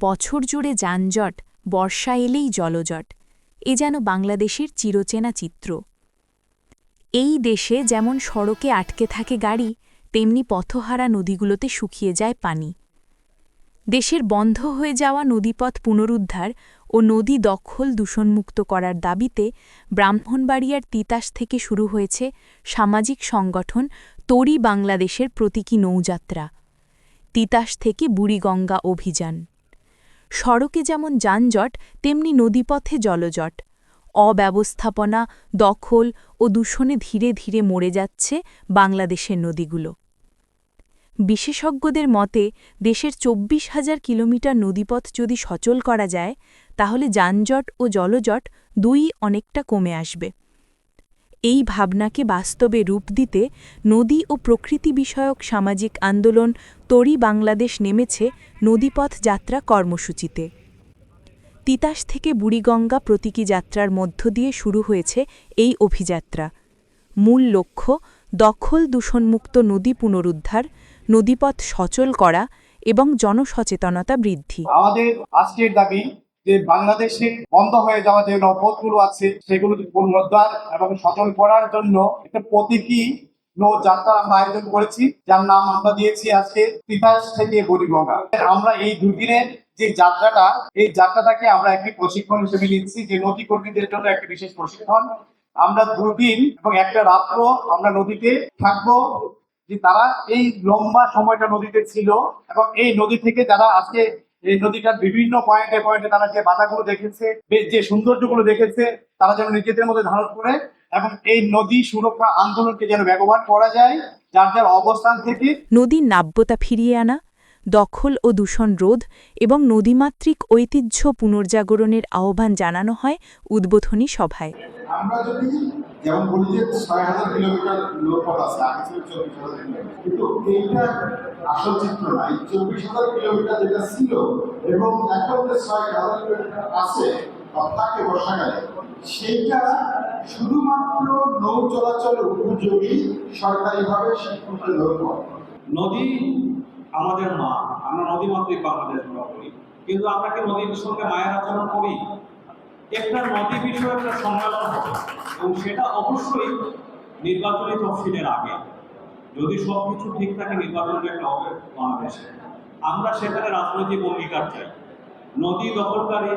বছর জুড়ে যানজট, বর্ষা এলেই জলজট। এ যেন বাংলাদেশের চিরচেনা চিত্র। এই দেশে যেমন সড়কে আটকে থাকে গাড়ি, তেমনি পথহারা নদীগুলোতে শুকিয়ে যায় পানি। দেশের বন্ধ হয়ে যাওয়া নদীপথ পুনরুদ্ধার ও নদী দখল দূষণমুক্ত করার দাবিতে ব্রাহ্মণবাড়িয়ার তিতাস থেকে শুরু হয়েছে সামাজিক সংগঠন তরি বাংলাদেশের প্রতীকী নৌযাত্রা। তিতাস থেকে বুড়িগঙ্গা অভিযান। সড়কে যেমন যানজট, তেমনি নদীপথে জলজট। অব্যবস্থাপনা, দখল ও দূষণে ধীরে ধীরে মরে যাচ্ছে বাংলাদেশের নদীগুলো। বিশেষজ্ঞদের মতে, দেশের চব্বিশ হাজার কিলোমিটার নদীপথ যদি সচল করা যায়, তাহলে যানজট ও জলজট দুই অনেকটা কমে আসবে। এই ভাবনাকে বাস্তবে রূপ দিতে নদী ও প্রকৃতি বিষয়ক সামাজিক আন্দোলন তরি বাংলাদেশ নেমেছে নদীপথ যাত্রা কর্মসূচিতে। তিতাস থেকে বুড়িগঙ্গা প্রতীকী যাত্রার মধ্য দিয়ে শুরু হয়েছে এই অভিযাত্রা। মূল লক্ষ্য, দখল দূষণমুক্ত নদী পুনরুদ্ধার, নদীপথ সচল করা এবং জনসচেতনতা বৃদ্ধি। আমাদের আজকের দাবি যে বাংলাদেশে বন্ধ হয়ে যাওয়া যে নৌপথগুলো আছে, সেগুলো পুনরুদ্ধার এবং সচল করার জন্য একটা প্রতীকী নৌ যাত্রা আমরা আয়োজন করেছি, যার নাম আমরা দিয়েছি আজকে তিতাস থেকে বুড়িগঙ্গা আমরা এই দুদিনের যে যাত্রাটা, এই যাত্রাটাকে আমরা একটি প্রশিক্ষণ হিসেবে নিচ্ছি, যে নদী কর্মীদের জন্য একটি বিশেষ প্রশিক্ষণ। আমরা দুদিন এবং একটা রাত্র আমরা নদীতে থাকব, যে তারা এই লম্বা সময়টা নদীতে ছিল এবং এই নদী থেকে যারা আজকে এই নদীটার বিভিন্ন পয়েন্টে পয়েন্টে তারা যে বাধাগুলো দেখেছে যে সৌন্দর্যগুলো দেখেছে তারা যেন নিজেদের মধ্যে ধারণ করে এবং এই নদী সুরক্ষা আন্দোলনকে যেন ব্যবহার করা যায় যার যার অবস্থান থেকে নদীর নাব্যতা ফিরিয়ে আনা দখল ও দূষণ রোধ এবং নদীমাতৃক ঐতিহ্য পুনর্জাগরণের আহ্বান জানানো হয় উদ্বোধনী সভায়। আমরা যদি যেমন বলি যে ছয় হাজার কিলোমিটার নৌপথ আছে, আগে ছিল চব্বিশ হাজার কিলোমিটার। কিন্তু এইটা আসল চিত্র না। এই চব্বিশ হাজার কিলোমিটার যেটা ছিল এবং এখন যে ছয় হাজার কিলোমিটার আছে থাকে বর্ষাকালে, সেইটা শুধুমাত্র নৌ চলাচল উপযোগী সরকারিভাবে স্বীকৃত নৌপথ। নদী আমাদের মা, আমরা নদী মাতৃক বাংলাদেশ বলা করি কিন্তু আমরা কি নদীর সঙ্গে মায়ের আচরণ করি? একটা নদী বিষয়ে একটা সম্মেলন হবে। এবং সেটা অবশ্যই নির্বাচনী তফসিলের আগে। যদি সব কিছু ঠিক থাকে, নির্বাচন একটা হবে বাংলাদেশে। আমরা সেখানে রাজনৈতিক অঙ্গীকার চাই। নদী দখলকারী,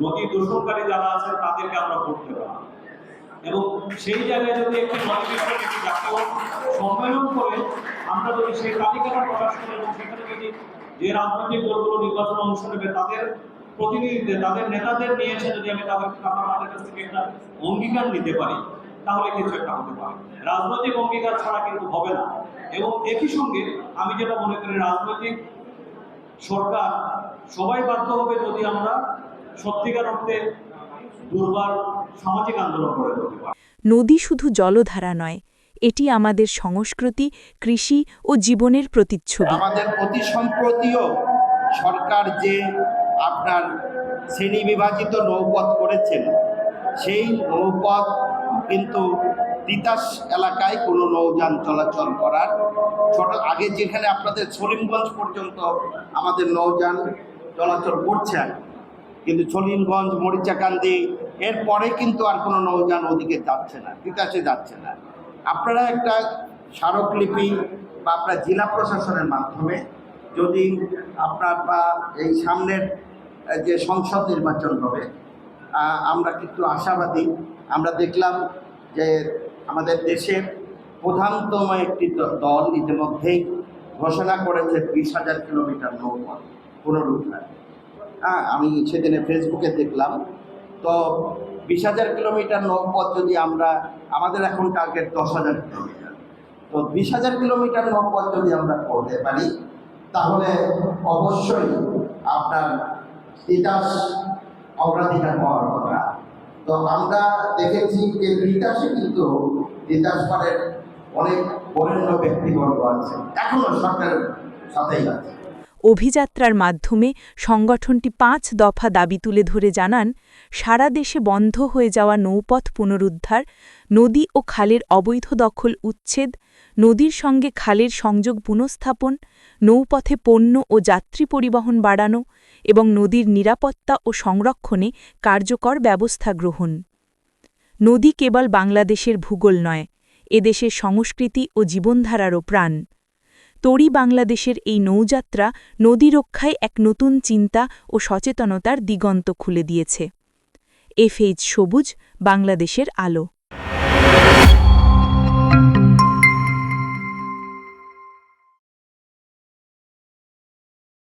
নদী দূষণকারী যারা আছেন, তাদেরকে আমরা করতে না। এবং সেই জায়গায় যদি একটি নদী বিষয়ক একটি জাতীয় সম্মেলন করে, আমরা যদি সেই তালিকাটা প্রকাশ করি এবং সেখানে যদি যে রাজনৈতিক দলগুলো নির্বাচনে অংশ নেবে, তাদের প্রতিনিধিদের তাদের নেতাদের নিয়ে এসে যদি আমি তাদের তাদের কাছ থেকে একটা অঙ্গীকার নিতে পারি তাহলে কিছু একটা হতে পারে। রাজনৈতিক অঙ্গীকার ছাড়া কিন্তু হবে না। এবং একই সঙ্গে আমি যেটা মনে করি রাজনৈতিক সরকার সবাই বাধ্য হবে যদি আমরা সত্যিকার অর্থে দুর্বার সামাজিক আন্দোলন করে তুলতে পারি। নদী শুধু জলধারা নয় এটি আমাদের সংস্কৃতি কৃষি ও জীবনের প্রতিচ্ছবি। আমাদের অতি সম্প্রতিও সরকার যে আপনার শ্রেণি বিভাজিত নৌপথ করেছেন। সেই নৌপথ কিন্তু তিতাস এলাকায় কোনো নৌযান চলাচল করার ছোট আগে যেখানে আপনাদের সলিমগঞ্জ পর্যন্ত আমাদের নৌযান চলাচল করছে কিন্তু সলিমগঞ্জ, মরিচাকান্দি, এরপরে কিন্তু আর কোনো নৌযান ওদিকে যাচ্ছে না, তিতাসে যাচ্ছে না। আপনারা একটা স্মারকলিপি বা আপনার জেলা প্রশাসনের মাধ্যমে যদি আপনার বা এই সামনের যে সংসদ নির্বাচন হবে আমরা কিন্তু আশাবাদী। আমরা দেখলাম যে আমাদের দেশের প্রধানতম একটি দল ইতিমধ্যেই ঘোষণা করেছে বিশ হাজার কিলোমিটার নৌপথ, পুনরুদ্ধার। হ্যাঁ আমি সেদিনে ফেসবুকে দেখলাম। তো বিশ হাজার কিলোমিটার নৌপথ যদি আমরা, আমাদের এখন টার্গেট দশ হাজার কিলোমিটার। তো বিশ হাজার কিলোমিটার নৌপথ যদি আমরা করতে পারি, তাহলে অবশ্যই আপনার তিতাস অগ্রাধিকার পাওয়ার কথা তো আমরা দেখেছি যে তিতাসে কিন্তু তিতাস পাড়ের অনেক বরেণ্য ব্যক্তিবর্গ আছে। এখনও সরকারের সাথেই আছে। অভিযাত্রার মাধ্যমে সংগঠনটি পাঁচ দফা দাবি তুলে ধরে জানান, সারা দেশে বন্ধ হয়ে যাওয়া নৌপথ পুনরুদ্ধার, নদী ও খালের অবৈধ দখল উচ্ছেদ, নদীর সঙ্গে খালের সংযোগ পুনঃস্থাপন, নৌপথে পণ্য ও যাত্রী পরিবহন বাড়ানো এবং নদীর নিরাপত্তা ও সংরক্ষণে কার্যকর ব্যবস্থা গ্রহণ। নদী কেবল বাংলাদেশের ভূগোল নয় এদেশের সংস্কৃতি ও জীবনধারারও প্রাণ। তরি বাংলাদেশের এই নৌযাত্রা নদী রক্ষায় এক নতুন চিন্তা ও সচেতনতার দিগন্ত খুলে দিয়েছে। এফএইচ সবুজ, বাংলাদেশের আলো।